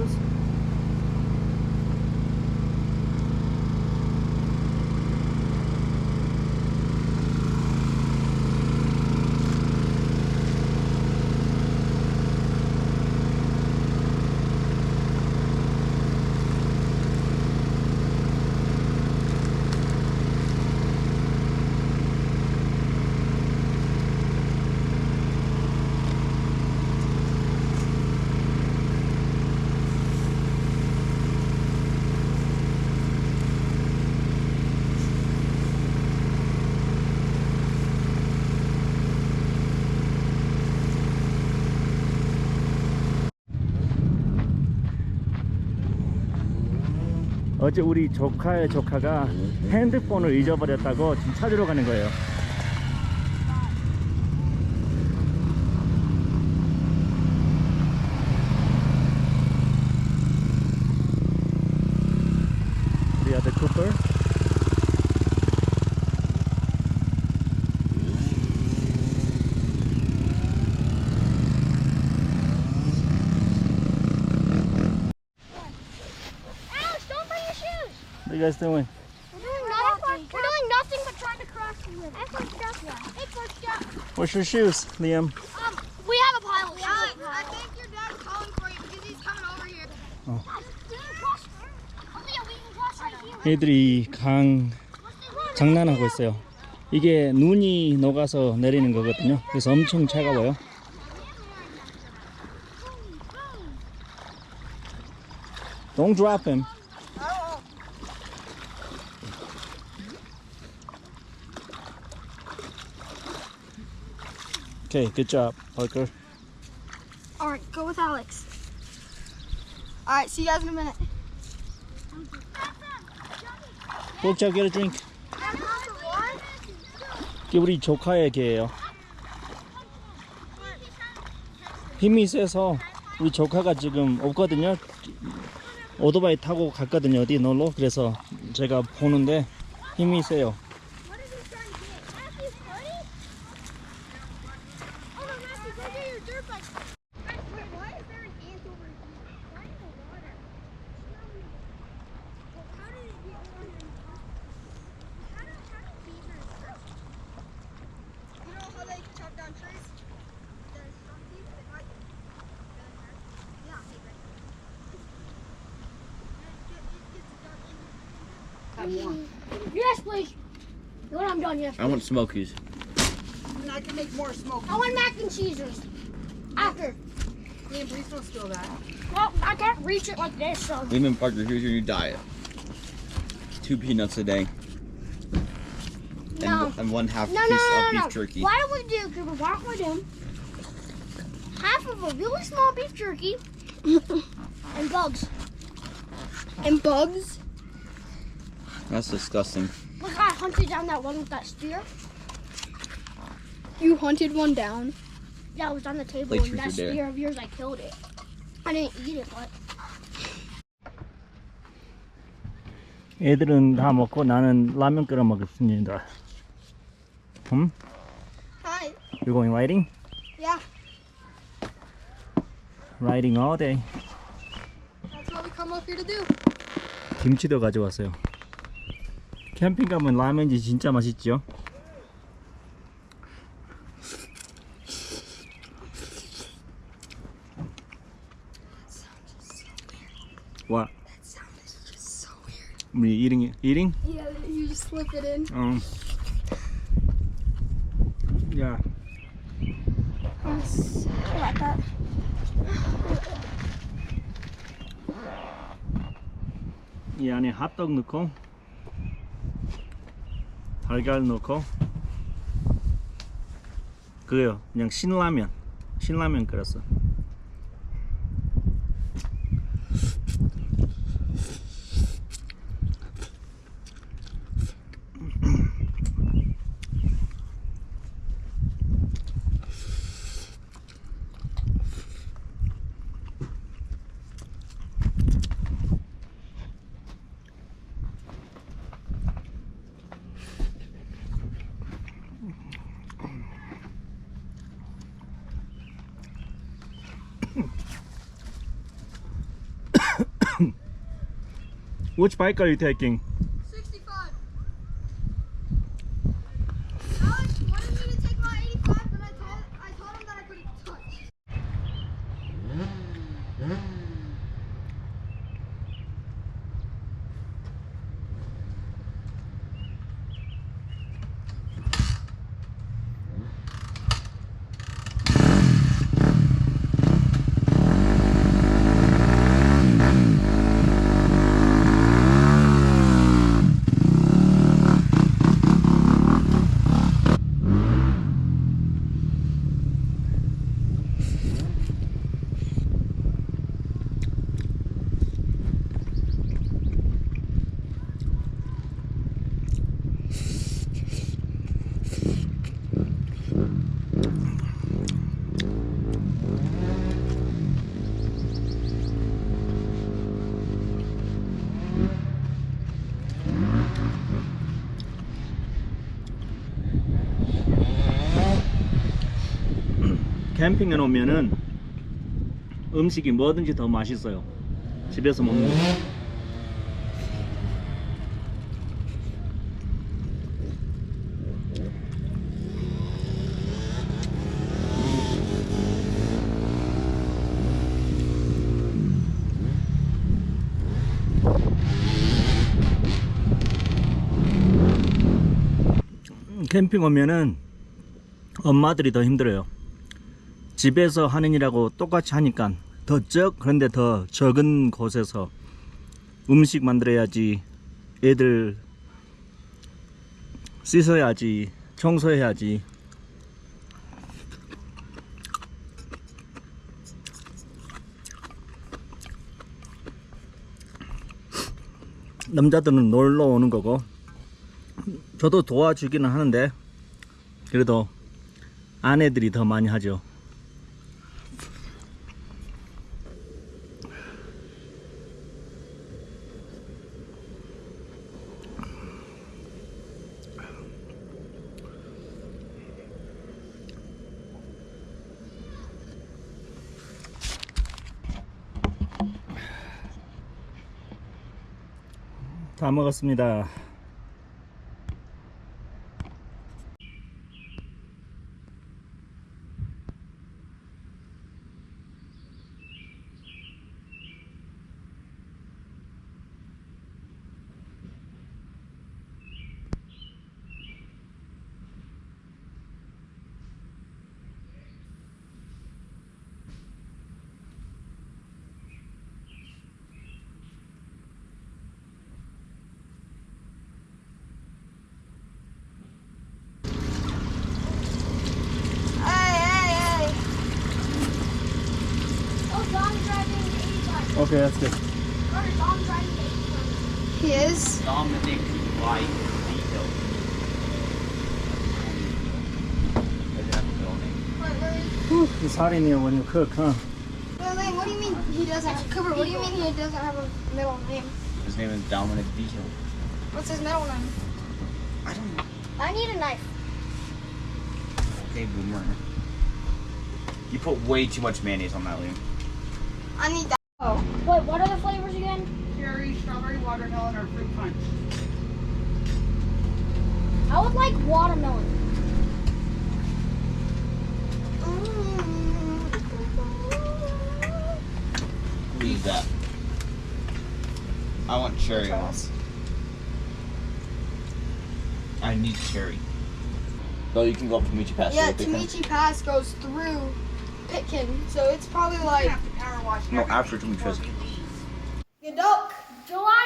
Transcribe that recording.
use 어제 우리 조카의 조카가 핸드폰을 잊어버렸다고 지금 찾으러 가는 거예요. The other Cooper. Alex, don't bring your shoes. What are you guys doing? We're doing nothing. We're doing nothing but trying to cross the river. Hey, first step. Hey, first step. What's your shoes, Liam? Um, we have a pile of shoes. Alex, I think your dad's calling for you because he's coming over here. Oh, yeah, we can cross right here. 애들이 강 장난하고 있어요. 이게 눈이 녹아서 내리는 거거든요. 그래서 엄청 차가워요. Don't drop him. Okay, good job, Parker. All right, go with Alex. All right, see you guys in a minute. Go, Chuck, get a drink. 이게 우리 조카의 개예요. 힘이 세서 우리 조카가 지금 없거든요. 오토바이 타고 갔거든요. 어디 놀러. 그래서 제가 보는데 힘이 세요. In Yes, please. When I'm done, yes. I want Smokies. And I can make more smoke. I want mac and cheeses. After. Liam, please don't steal that. Well, I can't reach it like this, so. Lehman Parker, here's your new diet. Two peanuts a day. And, No. and one half No, piece no, of no, beef no. jerky. Why don't we do, Cooper? Why don't we do half of a really small beef jerky and bugs? And bugs? That's disgusting. Look, I hunted down that one with that spear. You hunted one down. Yeah, it was on the table, Like and that truth or dare. spear of yours, I killed it. I didn't eat it, but 애들은 다 먹고 나는 라면 끓여 먹겠습니다. 음? Hi. You going riding? Yeah, Riding all day. that's what we come up here to do. 김치도 가져왔어요. 캠핑 가면 라면이 진짜 맛있죠? What? That sound is just so weird. We eating eating? Yeah, you just slip it in. Um. Yeah. Like that. 이 안에 핫도그 넣고 달걀 넣고 그거요. 그냥 신라면. 신라면 끓였어. Which bike are you taking? 캠핑에 오면은 음식이 뭐든지 더 맛있어요. 집에서 먹는 거. 음, 캠핑 오면은 엄마들이 더 힘들어요. 집에서 하는 일하고 똑같이 하니까 더 적 그런데 더 적은 곳에서 음식 만들어야지 애들 씻어야지 청소해야지 남자들은 놀러 오는 거고 저도 도와주기는 하는데 그래도 아내들이 더 많이 하죠. 다 먹었습니다. Okay, that's good. Or Dom's driving the 85. He is. Dominic White Vito. Doesn't a middle name. Wait, where is It's hot in here when you cook, huh? Wait, wait, what do you mean he doesn't have Cooper, what do you mean he doesn't have a middle name? His name is Dominic Vito. What's his middle name? I don't know. I need a knife. Okay, boomer. You put way too much mayonnaise on that, Liam. I need that. Oh. Wait, what are the flavors again? cherry, strawberry, watermelon, or fruit punch. I would like watermelon. Leave that. I want cherry on. I need cherry. Though you can go up to Michi Pass. Yeah, real? Tamichi Pass goes through Pitkin, so it's probably like. No, after Jimmy Chris. You duck. July.